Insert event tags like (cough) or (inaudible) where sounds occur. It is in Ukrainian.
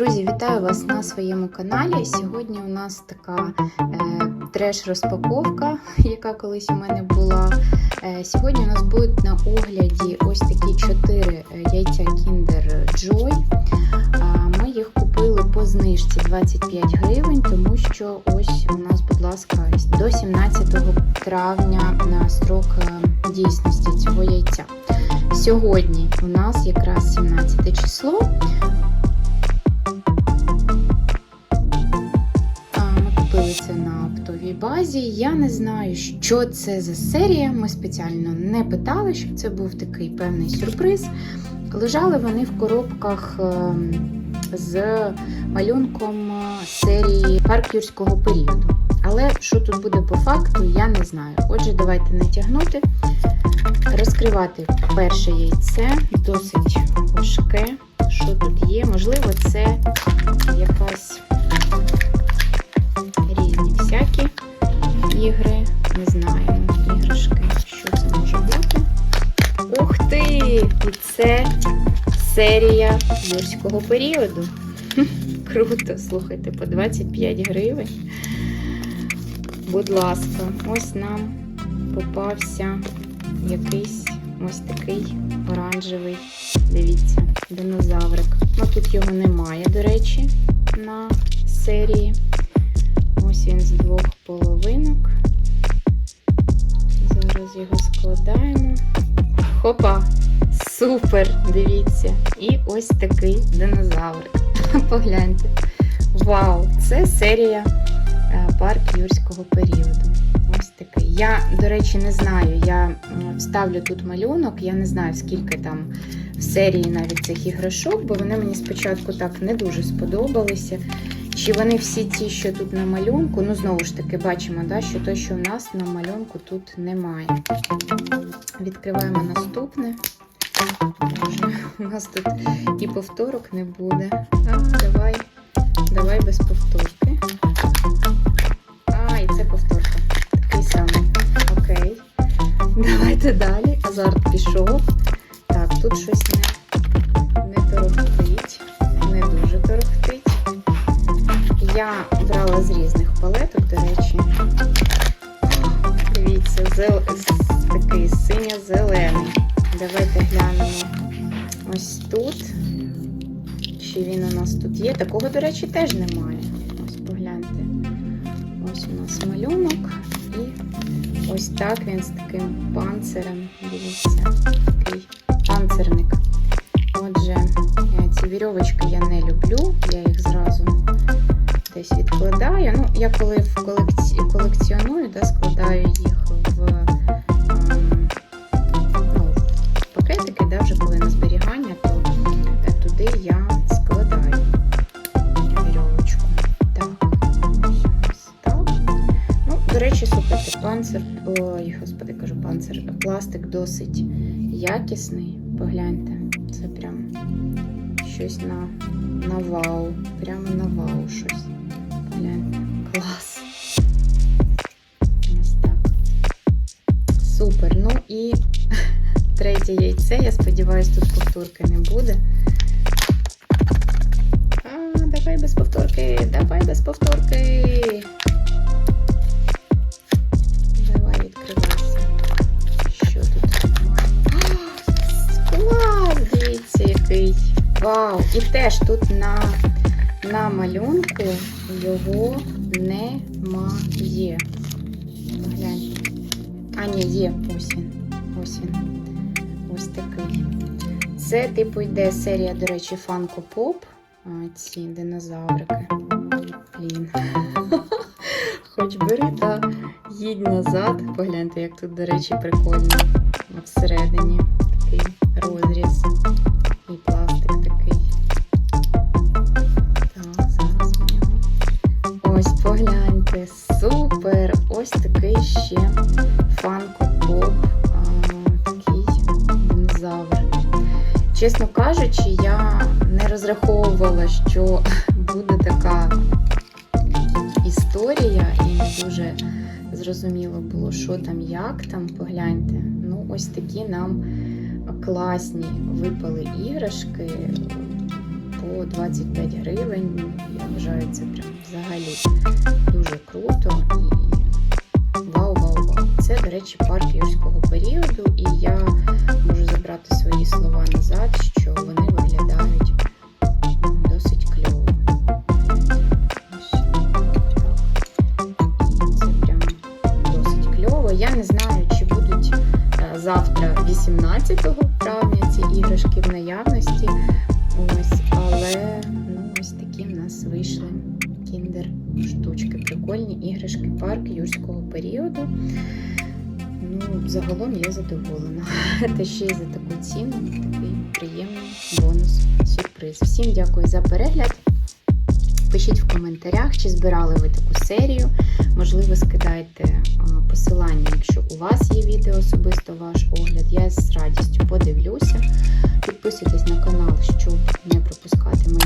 Друзі, вітаю вас на своєму каналі. Сьогодні у нас така е, треш-розпаковка, (laughs) яка колись у мене була. Е, сьогодні у нас будуть на огляді ось такі 4 яйця Kinder Joy. Е, ми їх купили по знижці 25 гривень, тому що ось у нас, будь ласка, до 17 травня на строк е, дійсності цього яйця. Сьогодні у нас якраз 17 число. Базі. Я не знаю, що це за серія. Ми спеціально не питали, щоб це був такий певний сюрприз. Лежали вони в коробках ем, з малюнком серії парк юрського періоду. Але що тут буде по факту, я не знаю. Отже, давайте не тягнути, розкривати перше яйце, досить важке. Що тут є? Можливо, це якась серія юрського періоду. Круто, слухайте, по 25 гривень. Будь ласка, ось нам попався якийсь ось такий оранжевий. Дивіться, динозаврик. Ну тут його немає, до речі, на серії. Ось він з двох половинок. Зараз його складаємо. Хопа! Супер! Дивіться! І ось такий динозаврик. (laughs) Погляньте. Вау! Це серія парк юрського періоду. Ось такий. Я, до речі, не знаю. Я вставлю тут малюнок, я не знаю, скільки там в серії навіть цих іграшок, бо вони мені спочатку так не дуже сподобалися. Чи вони всі ті, що тут на малюнку, ну, знову ж таки, бачимо, да, що те, що в нас на малюнку тут немає. Відкриваємо наступне. У нас тут і повторок не буде. А, давай, давай без повторки. А, і це повторка. Такий самий. Окей. Давайте далі. Азарт пішов. Так, тут щось не, не торохтить. Не дуже торохтить. Я брала з різних палеток, до речі. Дивіться, зел... такий синьо-зелений. Давайте глянемо ось тут. Чи він у нас тут є? Такого, до речі, теж немає. Ось погляньте. Ось у нас малюнок. І ось так він з таким панцирем. Дивіться, такий панцирник. Отже, ці вірьовочки я не люблю, я їх зразу десь відкладаю. Ну, я коли в колекці... колекціоную, да, складаю їх в, пакетики, да, вже коли на зберігання, то туди я складаю вірьовочку. Так. Ну, до речі, слухайте, панцир, ой, господи, кажу, панцир, пластик досить якісний. Погляньте, це прям щось на, на вау, прямо на вау щось. Гляньте, клас. Супер. Ну і (laughs) третє яйце. Я сподіваюся, тут повторки не буде. А, давай без повторки, давай без повторки. Давай відкривайся. Що тут? Клас! Дивіться, який. Вау! І теж тут на на малюнку його немає. Гляньте. А, ні, є. Ось він. Ось він. Ось такий. Це, типу, йде серія, до речі, Funko Pop. Ці динозаврики. Блін. (laughs) Хоч бери та їдь назад. Погляньте, як тут, до речі, прикольно. Всередині такий Чесно кажучи, я не розраховувала, що буде така історія, і не дуже зрозуміло було, що там, як там, погляньте. Ну, ось такі нам класні випали іграшки. по 25 гривень. Ну, Я вважаю, це прям взагалі дуже круто і вау, вау, вау. Це, до речі, парк юрського періоду, і я забрати свої слова назад, що вони виглядають досить кльово. Це прям досить кльово. Я не знаю, чи будуть е, завтра, 18 травня, ці іграшки в наявності. Ось, але ну, ось такі в нас вийшли кіндер штучки. Прикольні іграшки парк юрського періоду. Ну, загалом я задоволена. (laughs) Та ще й за таку ціну такий приємний бонус, сюрприз. Всім дякую за перегляд. Пишіть в коментарях, чи збирали ви таку серію. Можливо, скидайте посилання, якщо у вас є відео особисто ваш огляд. Я з радістю подивлюся. Підписуйтесь на канал, щоб не пропускати мої